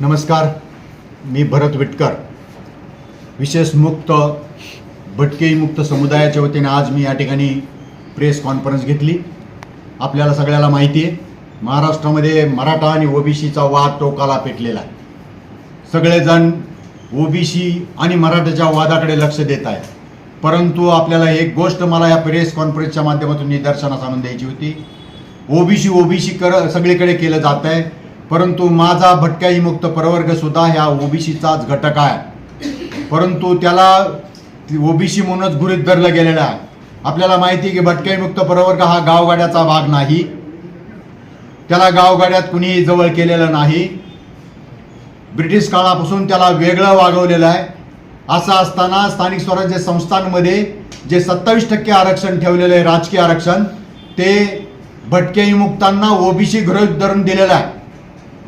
नमस्कार मी भरत विटकर. विशेष मुक्त भटके मुक्त समुदायाच्या वतीने आज मी या ठिकाणी प्रेस कॉन्फरन्स घेतली. आपल्याला सगळ्याला माहिती आहे महाराष्ट्रामध्ये मराठा आणि ओबीसीचा वाद टोकाला पेटलेला आहे. सगळेजण ओबीसी आणि मराठाच्या वादाकडे लक्ष देत आहेत. परंतु आपल्याला एक गोष्ट मला या प्रेस कॉन्फरन्सच्या माध्यमातून निदर्शनास आणून द्यायची होती. ओबीसी ओबीसी कर सगळीकडे केलं जात आहे. परंतु माझा भटक्याही मुक्त प्रवर्ग सुद्धा ह्या ओबीसीचाच घटक आहे. परंतु त्याला ओबीसी म्हणूनच गुरीत धरलं गेलेलं आहे. आपल्याला माहिती आहे की भटक्याही मुक्त प्रवर्ग हा गावगाड्याचा भाग नाही. त्याला गावगाड्यात कुणीही जवळ केलेलं नाही. ब्रिटिश काळापासून त्याला वेगळं वागवलेलं आहे. असं असताना स्थानिक स्वराज्य संस्थांमध्ये जे सत्तावीस टक्के आरक्षण ठेवलेलं आहे राजकीय आरक्षण ते भटके विमुक्तांना ओबीसी गृहित धरून दिलेलं आहे.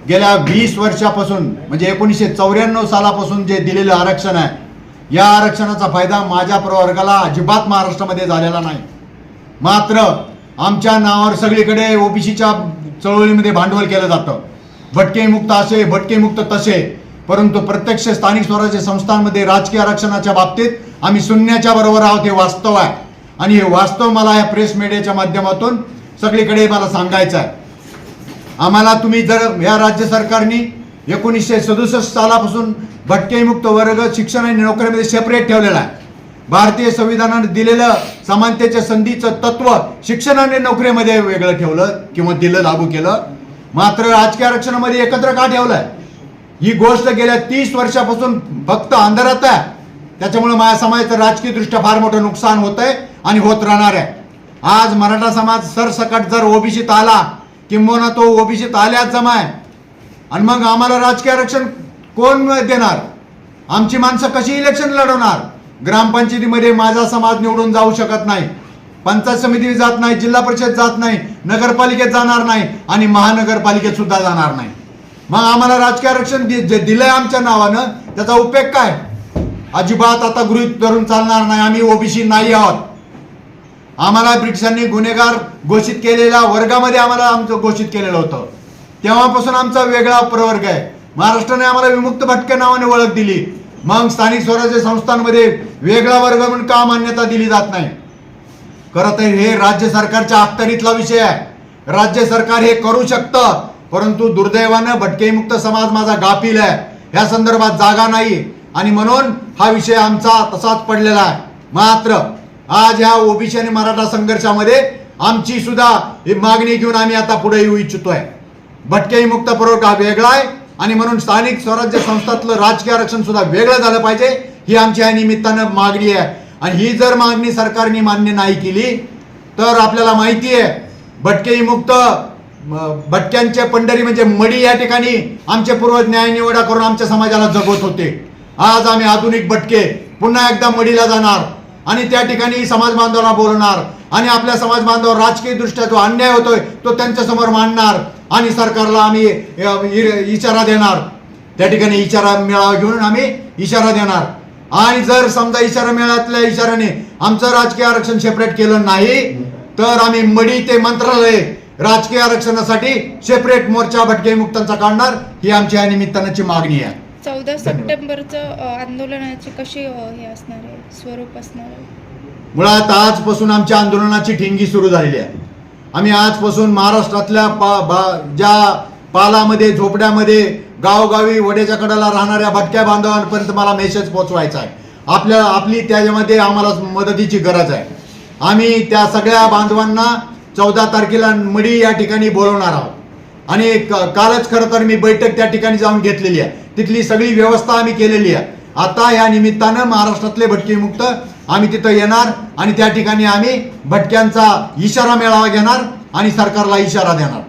गेल्या वीस वर्षापासून म्हणजे एकोणीसशे चौऱ्याण्णव सालापासून जे दिलेलं आरक्षण आहे या आरक्षणाचा फायदा माझ्या प्रवर्गाला अजिबात महाराष्ट्रामध्ये झालेला नाही. मात्र आमच्या नावावर सगळीकडे ओबीसीच्या चळवळीमध्ये भांडवल केलं जातं. भटकेमुक्त असे भटकेमुक्त तसे परंतु प्रत्यक्ष स्थानिक स्वराज्य संस्थांमध्ये राजकीय आरक्षणाच्या बाबतीत आम्ही शून्याच्या बरोबर आहोत हे वास्तव आहे. आणि हे वास्तव मला या प्रेस मीडियाच्या माध्यमातून सगळीकडे मला सांगायचं आहे. आम्हाला तुम्ही जर या राज्य सरकारने एकोणीसशे सदुसष्ट सालापासून भटकेमुक्त वर्ग शिक्षण आणि नोकरीमध्ये सेपरेट ठेवलेला आहे. भारतीय संविधानाने दिलेलं समानतेच्या संधीचं तत्व शिक्षण आणि नोकरीमध्ये वेगळं ठेवलं किंवा दिलं लागू केलं. मात्र राजकीय आरक्षणामध्ये एकत्र का ठेवलंय? ही गोष्ट गेल्या तीस वर्षापासून फक्त अंधारात आहे. त्याच्यामुळे माझ्या समाजाचं राजकीय दृष्ट्या फार मोठं नुकसान होत आहे आणि होत राहणार आहे. आज मराठा समाज सरसकट जर ओबीसीत आला किंबहुना तो ओबीसीत आल्याच जमाय. आणि मग आम्हाला राजकीय आरक्षण कोण देणार? आमची माणसं कशी इलेक्शन लढवणार? ग्रामपंचायतीमध्ये माझा समाज निवडून जाऊ शकत नाही. पंचायत समिती जात नाही जिल्हा परिषद जात नाही नगरपालिकेत जाणार नाही आणि महानगरपालिकेत सुद्धा जाणार नाही. मग आम्हाला राजकीय आरक्षण दि- जे दिलंय आमच्या नावानं त्याचा उपयोग काय? अजिबात आता गृहीत धरून चालणार नाही. आम्ही ओबीसी नाही आहोत. आम्हाला ब्रिटिशांनी गुन्हेगार घोषित केलेल्या वर्गामध्ये आम्हाला आमचं घोषित केलेलं होतं. तेव्हापासून आमचा वेगळा प्रवर्ग आहे. महाराष्ट्राने आम्हाला विमुक्त भटक्या नावाने ओळख दिली. मग स्थानिक स्वराज्य संस्थांमध्ये वेगळा वर्ग म्हणून का मान्यता दिली जात नाही? खरं तर हे राज्य सरकारच्या अखत्यारीतला विषय आहे. राज्य सरकार हे करू शकतं परंतु दुर्दैवानं भटकेमुक्त समाज माझा गाफील आहे. ह्या संदर्भात जागा नाही. आणि म्हणून हा विषय आमचा तसाच पडलेला आहे. मात्र आज ह्या ओबीसी आणि मराठा संघर्षामध्ये आमची सुद्धा ही मागणी घेऊन आम्ही आता पुढे येऊ इच्छितोय. भटक्याही मुक्त पुरवठा वेगळा आहे आणि म्हणून स्थानिक स्वराज्य संस्थातलं राजकीय आरक्षण सुद्धा वेगळं झालं पाहिजे ही आमची या निमित्तानं मागणी आहे. आणि ही जर मागणी सरकारने मान्य नाही केली तर आपल्याला माहिती आहे भटकेही मुक्त भटक्यांचे पंढरी म्हणजे मडी या ठिकाणी आमचे पूर्वज न्याय निवडा करून आमच्या समाजाला जगवत होते. आज आम्ही आधुनिक भटके पुन्हा एकदा मडीला जाणार. आणि त्या ठिकाणी समाज बांधवांना बोलणार आणि आपल्या समाज बांधव राजकीय दृष्ट्या जो अन्याय होतोय तो त्यांच्यासमोर मांडणार आणि सरकारला आम्ही इशारा देणार. त्या ठिकाणी इशारा मेळावा घेऊन आम्ही इशारा देणार. आणि जर समजा इशारा मेळाव्यातल्या इशाराने आमचं राजकीय आरक्षण सेपरेट केलं नाही तर आम्ही मडी ते मंत्रालय राजकीय आरक्षणासाठी सेपरेट मोर्चा भटके मुक्तांचा काढणार ही आमच्या या निमित्तानाची मागणी आहे. चौदा सप्टेंबरचं आंदोलनाची कशी हे असणार आहे स्वरूप असणार आहे? मुळात आजपासून आमच्या आंदोलनाची ठिंगी सुरू झालेली आहे. आम्ही आजपासून महाराष्ट्रातल्या पा बा ज्या पालामध्ये झोपड्यामध्ये गावगावी वड्याच्या कडाला राहणाऱ्या भटक्या बांधवांपर्यंत मला मेसेज पोहोचवायचा आहे. आपल्या आपली त्याच्यामध्ये आम्हाला मदतीची गरज आहे. आम्ही त्या सगळ्या बांधवांना चौदा तारखेला मडी या ठिकाणी बोलवणार आहोत. आणि कालच खरं तर मी बैठक त्या ठिकाणी जाऊन घेतलेली आहे. तिथली सगळी व्यवस्था आम्ही केलेली आहे. आता या निमित्तानं महाराष्ट्रातले भटके मुक्त आम्ही तिथं येणार आणि त्या ठिकाणी आम्ही भटक्यांचा इशारा मेळावा घेणार आणि सरकारला इशारा देणार.